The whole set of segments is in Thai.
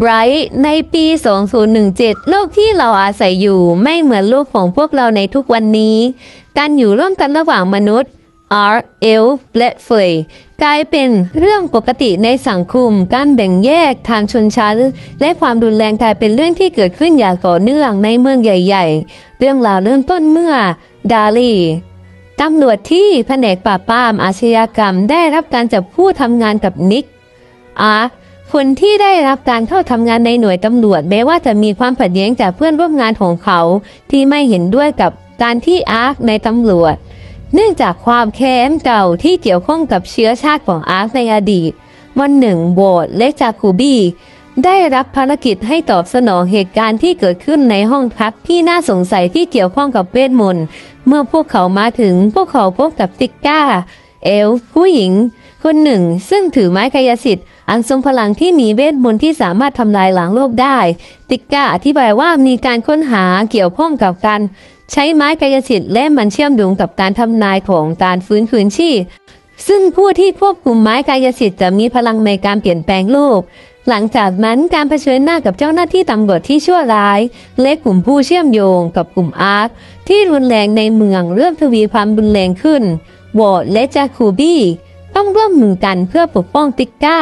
ไบรท์ในปี 2017 โลกที่เราอาศัยอยู่ไม่เหมือนโลกของพวกเราในทุกวันนี้ การอยู่ร่วมกันระหว่างมนุษย์อาร์เอลและเฟยกลายเป็นเรื่องปกติในสังคม การแบ่งแยกทางชนชั้น และความรุนแรงกลายเป็นเรื่องที่เกิดขึ้นอย่างต่อเนื่องในเมืองใหญ่ ๆ เรื่องราวเริ่มต้นเมื่อดาลีตำรวจที่แผนกปราบปรามอาชญากรรมได้รับการจับผู้ทำงานกับนิกอาร์ คนที่ได้รับการเข้าทำงานในหน่วยตำรวจแม้ว่าจะมีความขัดแย้งจากเพื่อนร่วมงานของเขา ที่ไม่เห็นด้วยกับการที่อาร์คในตำรวจ เนื่องจากความแค้นเก่าที่เกี่ยวข้องกับเชื้อชาติของอาร์คในอดีต วันหนึ่งโบสและจาคูบีได้รับภารกิจให้ตอบสนองเหตุการณ์ที่เกิดขึ้นในห้องพักที่น่าสงสัยที่เกี่ยวข้องกับเวทมนต์เมื่อพวกเขามาถึงพวกเขาพบกับติกก้า เอลผู้หญิง คนหนึ่ง ซึ่งถือไม้กายสิทธิ์ อันทรงพลังที่มีเวทมนต์ที่สามารถทำลายหล้างโลกได้ ติกก้าอธิบายว่ามีการค้นหาเกี่ยวข้องกับการใช้ไม้กายสิทธิ์และมันเชื่อมโยงกับการทำนายของการฟื้นคืนชีพซึ่งผู้ที่ควบคุมไม้กายสิทธิ์จะมีพลังในการเปลี่ยนแปลงโลก หลังจากนั้นการเผชิญหน้ากับเจ้าหน้าที่ตำรวจที่ชั่วร้าย และกลุ่มผู้เชื่อมโยงกับกลุ่มอาร์คที่รุนแรงในเมืองเริ่มทวีความรุนแรงขึ้นวอร์ดและจาคูบี้ต้องร่วมมือกันเพื่อปกป้องติกก้า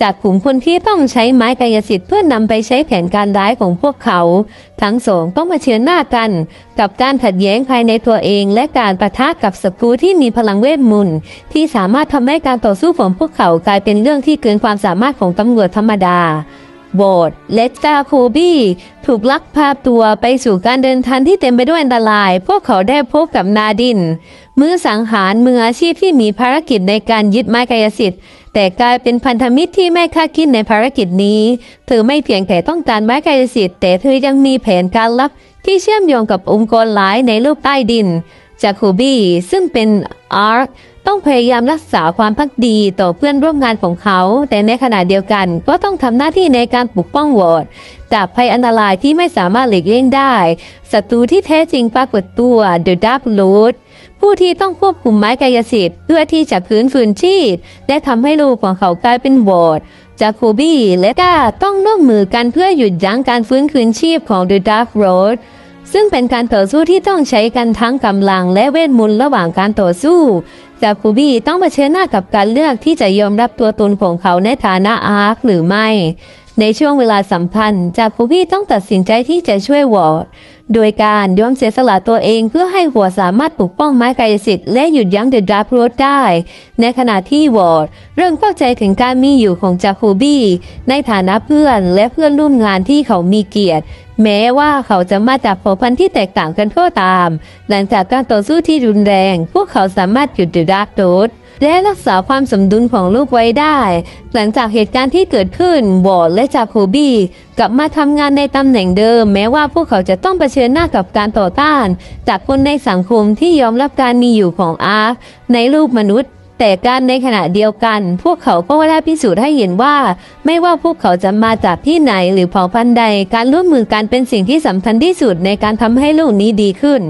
จากกลุ่มคนที่ต้องใช้ไม้กายสิทธิ์เพื่อนำไปใช้แผนการร้ายของพวกเขา ทั้งสองต้องมาเชิญหน้ากัน กับการขัดแย้งภายในตัวเอง และการประทะกับศัตรูที่มีพลังเวทมนต์ที่สามารถทำให้การต่อสู้ของพวกเขากลายเป็นเรื่องที่เกินความสามารถของตำรวจธรรมดา โบดและจาโคบี้ ถูกลักพาตัวไปสู่การเดินทางที่เต็มไปด้วยอันตราย พวกเขาได้พบกับนาดิน มือสังหารมืออาชีพที่มีภารกิจในการยึดไม้กายสิทธิ์ แต่กลายเป็นพันธมิตรที่ไม่คาดคิดในภารกิจนี้ เธอไม่เพียงแต่ต้องการไม้กายสิทธิ์แต่เธอยังมีแผนการลับที่เชื่อมโยงกับองค์กรหลายในโลกใต้ดิน จากคูบี้ ซึ่งเป็นอาร์คต้องพยายามรักษาความพักดีต่อเพื่อนร่วมงานของเขา แต่ในขณะเดียวกันก็ต้องทำหน้าที่ในการปกป้องวอร์ดจากภัยอันตรายที่ไม่สามารถหลีกเลี่ยงได้ศัตรูที่แท้จริงปรากฏตัว The Dark Lord ผู้ที่ต้องควบคุมไม้กายสิทธิ์เพื่อที่จะคืนฟื้นชีพและทำให้ลูกของเขากลายเป็นวอร์ดจาโคบี้และก้าต้องร่วมมือกันเพื่อหยุดยั้งการฟื้นคืนชีพของ The Dark Lord ซึ่งเป็นการต่อสู้ที่ต้องใช้กันทั้งกำลังและเวทมนต์ระหว่างการต่อสู้จากคูบี้ต้องเผชิญหน้ากับการเลือกที่จะยอมรับตัวตนของเขาในฐานะอาร์คหรือไม่ ในช่วงเวลาสำคัญจากคูบี้ต้องตัดสินใจที่จะช่วยวอร์ดโดยการยอมเสียสละตัวเองเพื่อให้หัวสามารถปกป้องไม้กายสิทธิ์และหยุดยั้งเดอะดราฟโรดได้ ในขณะที่วอร์ดเริ่มเข้าใจถึงการมีอยู่ของจาคูบี้ในฐานะเพื่อนและเพื่อนร่วมงานที่เขามีเกียรติ แม้ว่าเขาจะมาจากเผ่าพันธุ์ที่แตกต่างกันก็ตาม หลังจากการต่อสู้ที่รุนแรง พวกเขาสามารถหยุดเดอะดาร์กโดดและรักษาความสมดุลของลูกไว้ได้ หลังจากเหตุการณ์ที่เกิดขึ้นวอร์ดและจาโคบี้กลับมาทำงานในตำแหน่งเดิม แม้ว่าพวกเขาจะต้องเผชิญหน้ากับการต่อต้าน จากคนในสังคมที่ยอมรับการมีอยู่ของอาร์คในรูปมนุษย์ แต่การในขณะเดียวกัน พวกเขาก็ได้พิสูจน์ให้เห็นว่า ไม่ว่าพวกเขาจะมาจากที่ไหนหรือเผ่าพันธุ์ใด การร่วมมือกันเป็นสิ่งที่สำคัญที่สุดในการทำให้โลกนี้ดีขึ้น